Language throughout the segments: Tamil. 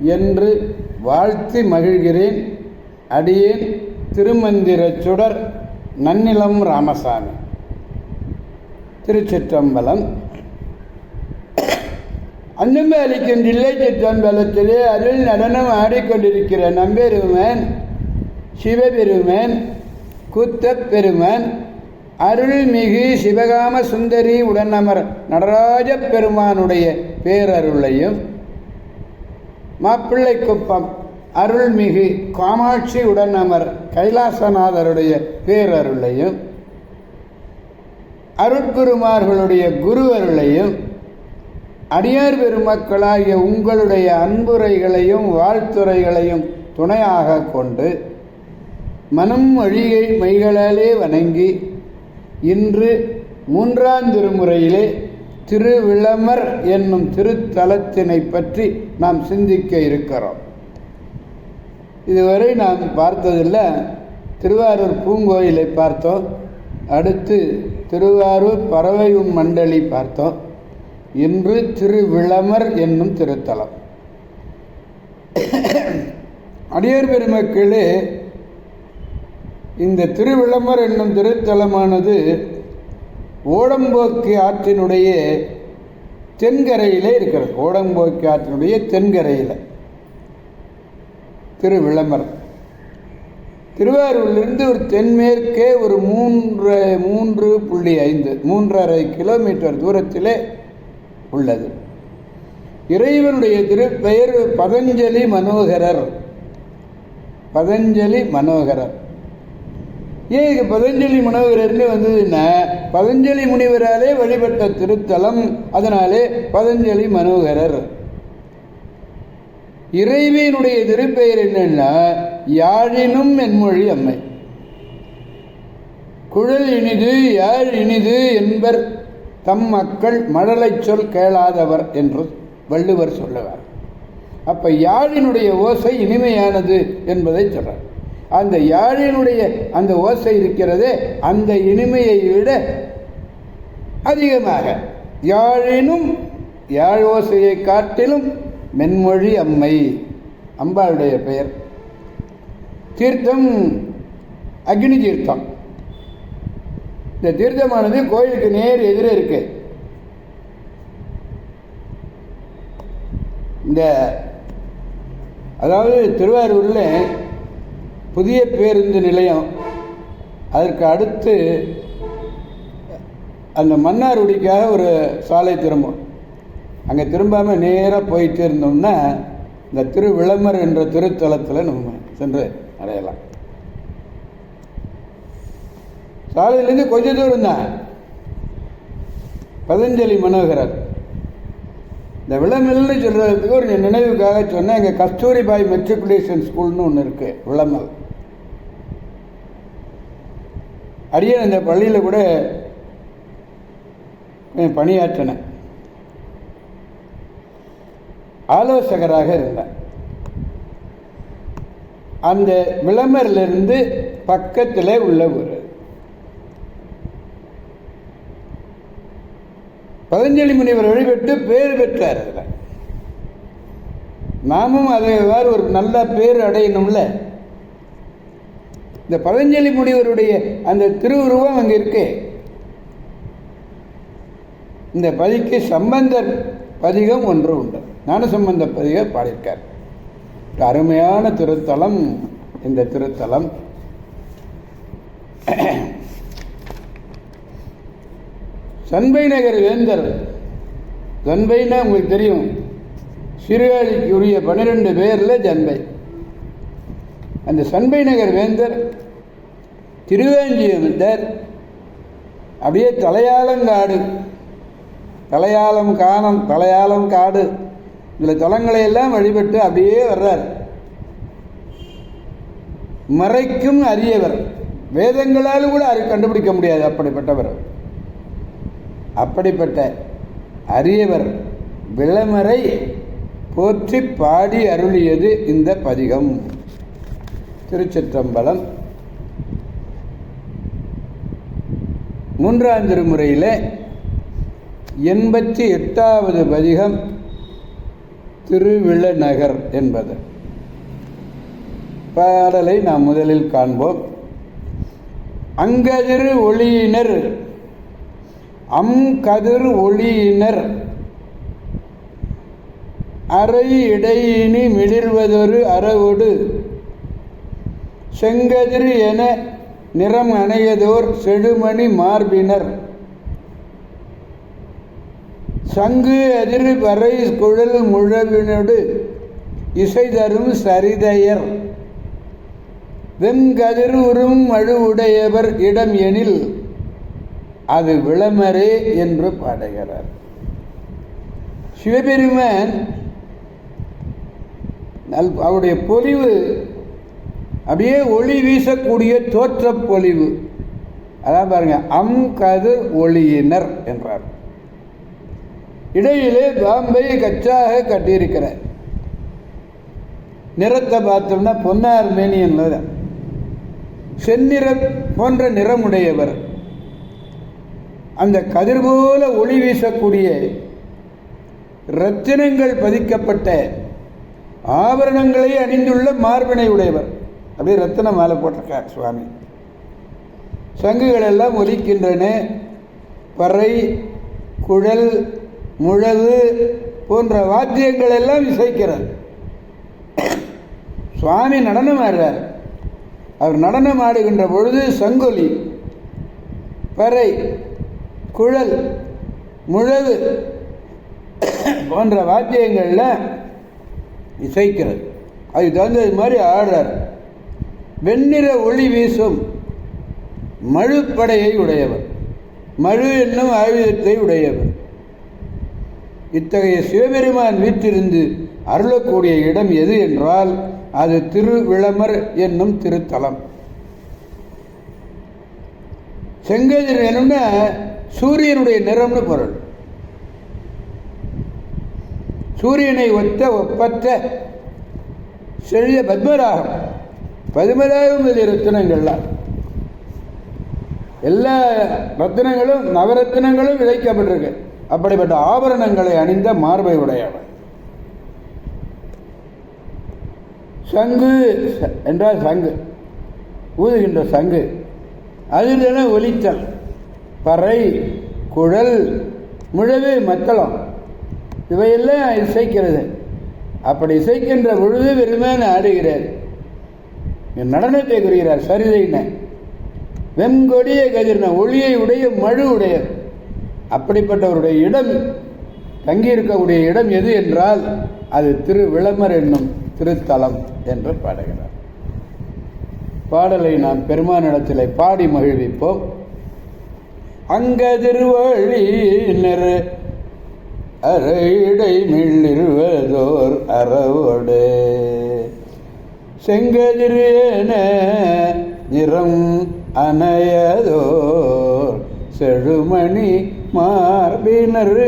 என்று வாழ்த்தி மகிழ்கிறேன். அடியேன் திருமந்திரச் சுடர் நன்னிலம் ராமசாமி. திருச்சிற்றம்பலம். அன்னமே அளிக்கும் தில்லை சிற்றம்பலத்திலே அருள் நடனம் ஆடிக்கொண்டிருக்கிற நம்பெருமன் சிவபெருமன் கூத்தப் பெருமன் அருள்மிகு சிவகாம சுந்தரி உடனமர் நடராஜ பெருமானுடைய பேரருளையும் மாப்பிள்ளை குப்பம் அருள்மிகு காமாட்சி உடனமர் கைலாசநாதருடைய பேரருளையும் அருட்குருமார்களுடைய குரு அருளையும் அடியார் பெருமக்களாகிய உங்களுடைய அன்புரைகளையும் வாழ்த்துரைகளையும் துணையாக கொண்டு மனம் மொழியை மைகளாலே வணங்கி இன்று மூன்றாம் திருமுறையிலே திருவிளமர் என்னும் திருத்தலத்தினை பற்றி நாம் சிந்திக்க இருக்கிறோம். இதுவரை நாம் பார்த்ததில்லை. திருவாரூர் பூங்கோயிலை பார்த்தோம். அடுத்து திருவாரூர் பறவையும் மண்டலி பார்த்தோம். இன்று திருவிளமர் என்னும் திருத்தலம். அடியார் பெருமக்களே இந்த திருவிளமர் என்னும் திருத்தலமானது ஓடம்போக்கி ஆற்றினுடைய தென்கரையிலே இருக்கிறது. ஓடம்போக்கி ஆற்றினுடைய தென்கரையில். திருவிளமர் திருவாரூரிலிருந்து ஒரு தென்மேற்கே ஒரு மூன்று மூன்று புள்ளி ஐந்து மூன்றரை கிலோமீட்டர் தூரத்திலே உள்ளது. இறைவனுடைய திருப்பெயர் பதஞ்சலி மனோகரர். பதஞ்சலி மனோகரர். ஏன் இது பதஞ்சலி மனோகரர்னு வந்ததுன்னா பதஞ்சலி முனிவராலே வழிபட்ட திருத்தலம் அதனாலே பதஞ்சலி மனோகரர். இறைவியினுடைய திருப்பெயர் என்னன்னா யாழினும் என்மொழி அம்மை. குழல் இனிது யாழ் இனிது என்பர் தம் மக்கள் மழலை சொல் கேளாதவர் என்று வள்ளுவர் சொல்லுவார். அப்ப யாழினுடைய ஓசை இனிமையானது என்பதை சொல்றார். அந்த யாழினுடைய அந்த ஓசை இருக்கிறதே அந்த இனிமையை விட அதிகமாக. யாழினும் யாழ் ஓசையை காட்டிலும் மென்மொழி அம்மை. அம்பாளுடைய பெயர். தீர்த்தம் அக்னி தீர்த்தம். இந்த தீர்த்தமானது கோயிலுக்கு நேர் எதிரே இருக்கு. இந்த அதாவது திருவாரூரில் புதிய பேருந்து நிலையம். அதற்கு அடுத்து அந்த மன்னார்குடிக்காக ஒரு சாலை திரும்பும். அங்கே திரும்பாமல் நேராக போயிட்டு இருந்தோம்னா இந்த திருவிளம்பர் என்ற திருத்தலத்தில் நம்ம சென்று அடையலாம். சாலையிலேருந்து கொஞ்ச தூரம் தான். பதஞ்சலி மனோகரர். இந்த விளமல்னு சொல்கிறதுக்கு ஒரு நினைவுக்காக சொன்னேன். எங்கள் கஸ்தூரிபாய் மெட்ரிகுலேஷன் ஸ்கூல்னு ஒன்று இருக்குது விளமல் அரியன் இந்த பள்ளியில் கூட பணியாற்றினேன் ஆலோசகராக இருந்தேன். அந்த விளம்பரிலிருந்து பக்கத்திலே உள்ள ஊர் பதஞ்சலி முனிவர் வழிபட்டு பேர் பெற்றார் அதில் நாமும் அதை வேறு ஒரு நல்ல பேர் அடையணும்ல? இந்த பதஞ்சலி முனிவருடைய அந்த திருவுருவம் அங்கே இருக்கு. இந்த பதிக்கு சம்பந்தர் பதிகம் ஒன்று உண்டு. ஞானசம்பந்த பதிகம் பாடியிருக்கார். அருமையான திருத்தலம் இந்த திருத்தலம். சண்பை நகர் வேந்தர் சண்பைன்னா உங்களுக்கு தெரியும். சிறுகாழிக்கு உரிய பன்னிரெண்டு பேரில் ஜன்பை அந்த சண்பை நகர் வேந்தர் திருவேஞ்சியமிட்டர் அப்படியே தலையாளங்காடு தலையாளம் காணம் தலையாளம் காடு. இதில் தலங்களை எல்லாம் வழிபட்டு அப்படியே வர்றார். மறைக்கும் அரியவர். வேதங்களால் கூட அறி கண்டுபிடிக்க முடியாது அப்படிப்பட்டவர். அப்படிப்பட்ட அரியவர் விளமறை போற்றி பாடி அருளியது இந்த பதிகம். திருச்சிற்றம்பலம். மூன்றாம் திருமுறையில் எண்பத்தி எட்டாவது பதிகம் திருவிழநகர் என்பது. பாடலை நாம் முதலில் காண்போம். அங்கதிர் ஒளியினர் அம் கதிர் ஒளியினர் அறை இடையினி மிளிர்வதொரு அறவொடு செங்கதிர் என நிறம் அணையதோர் செடுமணி மார்பினர். சங்கு அதிர் வரை குழல் முழவினோடு இசை தரும் சரிதையர். வெண்கதிர் உறும் அழுவுடையவர் இடம் எனில் அது விளமரே என்று பாடுகிறார். சிவபெருமான் அவருடைய பொலிவு அப்படியே ஒளி வீசக்கூடிய தோற்றப் பொலிவு அதான் பாருங்க அம் கதிர் ஒளியினர் என்றார். இடையிலே பாம்பை கச்சாக கட்டியிருக்கிறார். நிறத்தை பார்த்தோம்னா பொன்னார் மேனி என்பது செந்நிறம் போன்ற நிறமுடையவர். அந்த கதிர் போல ஒளி வீசக்கூடிய ரத்தினங்கள் பதிக்கப்பட்ட ஆபரணங்களை அணிந்துள்ள மார்பினை உடையவர். அப்படியே ரத்தின மாலை போட்டிருக்கார் சுவாமி. சங்குகள் எல்லாம் ஒலிக்கின்றன. பறை குழல் முழவு போன்ற வாத்தியங்கள் எல்லாம் இசைக்கிறார் சுவாமி நடனம் ஆடுறார். அவர் நடனம் ஆடுகின்ற பொழுது சங்கொலி பறை குழல் முழவு போன்ற வாத்தியங்களில் இசைக்கிறது. அதுக்கு தகுந்தது மாதிரி ஆடுறார். வெண்ணிற ஒளி வீசும் மழுப்படையை உடையவர். மழு என்னும் ஆயுதத்தை உடையவர். இத்தகைய சிவபெருமான் வீற்றிருந்து அருளக்கூடிய இடம் எது என்றால் அது திருவிளமர் என்னும் திருத்தலம். செங்கதிர் என்னும்னா சூரியனுடைய நிறம்னு பொருள். சூரியனை ஒத்த ஒப்பற்ற செழிய பத்மராகம். பத்மராகம் இதில் ரத்தினங்கள்லாம் எல்லா ரத்தினங்களும் நவரத்தினங்களும் விதைக்கப்பட்டிருக்கு. அப்படிப்பட்ட ஆபரணங்களை அணிந்த மார்பை உடையவன் சங்கு என்றால் சங்கு. ஊதுகின்ற சங்கு. அதில் ஒலித்தல் பறை குழல் முழவு மத்தளம். இவையெல்லாம் இசைக்கிறது. அப்படி இசைக்கின்ற பொழுது வெறுமேன ஆடுகிறேன் நடனத்தை குறிகிறார் சரிதைன வெண்கொடிய கதிர்ன ஒளியை உடைய மழு உடைய. அப்படிப்பட்டவருடைய இடம் தங்கியிருக்கக்கூடிய இடம் எது என்றால் அது திருவிளமர் என்னும் திருத்தலம் என்று பாடுகிறார். பாடலை நாம் பெருமானிடத்திலே பாடி மகிழ்விப்போம். அங்க திருவழியினர் அரைடை மிள்ளிருவதோர் அறவோடு. செங்கதிரேன நிறம் அணையதோர் செழுமணி மார்பினர்.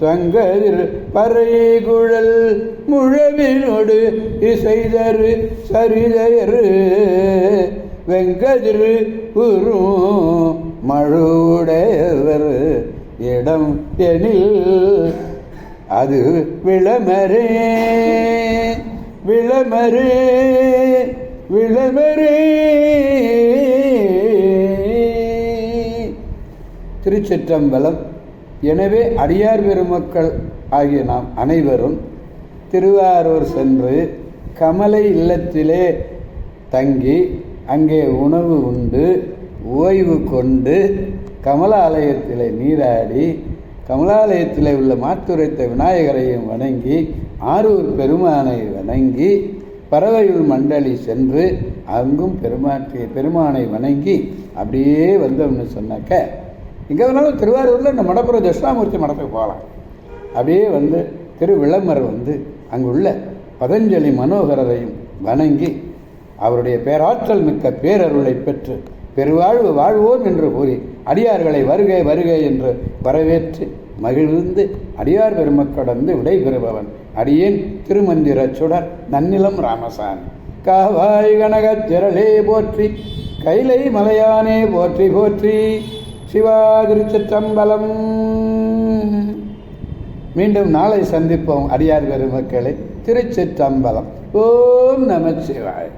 சங்கதிர் பறை குழல் முழவினோடு இசைதரு சரிதயரு. வெங்கதிர் உரும் மழுவுடையவர் இடம் எனில் அது விளமரே. விளமரே விளமரே. திருச்சிற்றம்பலம். எனவே அடியார் பெருமக்கள் ஆகிய நாம் அனைவரும் திருவாரூர் சென்று கமலை இல்லத்திலே தங்கி அங்கே உணவு உண்டு ஓய்வு கொண்டு கமலாலயத்தில் நீராடி கமலாலயத்தில் உள்ள மாத்துரைத்த விநாயகரையும் வணங்கி ஆரூர் பெருமானை வணங்கி பறவையுள் மண்டலி சென்று அங்கும் பெருமாற்றி பெருமானை வணங்கி அப்படியே வந்தோம்னு சொன்னாக்க எங்கே வேணாலும் திருவாரூரில் இந்த மடப்புற தட்சிணாமூர்த்தி மடத்துக்கு போகலாம். அப்படியே வந்து திருவிளம்பர் வந்து அங்குள்ள பதஞ்சலி மனோகரரையும் வணங்கி அவருடைய பேராற்றல் மிக்க பேரருளை பெற்று பெருவாழ்வு வாழ்வோம் என்று கூறி அடியார்களை வருகை வருகை என்று வரவேற்று மகிழ்ந்து அடியார் பெருமக்கடந்து விடைபெறுபவன் அடியேன் திருமந்திர சுடர் நன்னிலம் ராமசாமி. காவாய் கனகச் திரளே போற்றி கைலை மலையானே போற்றி போற்றி சிவா திருச்சிற்றம்பலம். மீண்டும் நாளை சந்திப்போம் அடியார் பெருமக்களை திருச்சிற்றம்பலம். ஓம் நமச்சிவாய்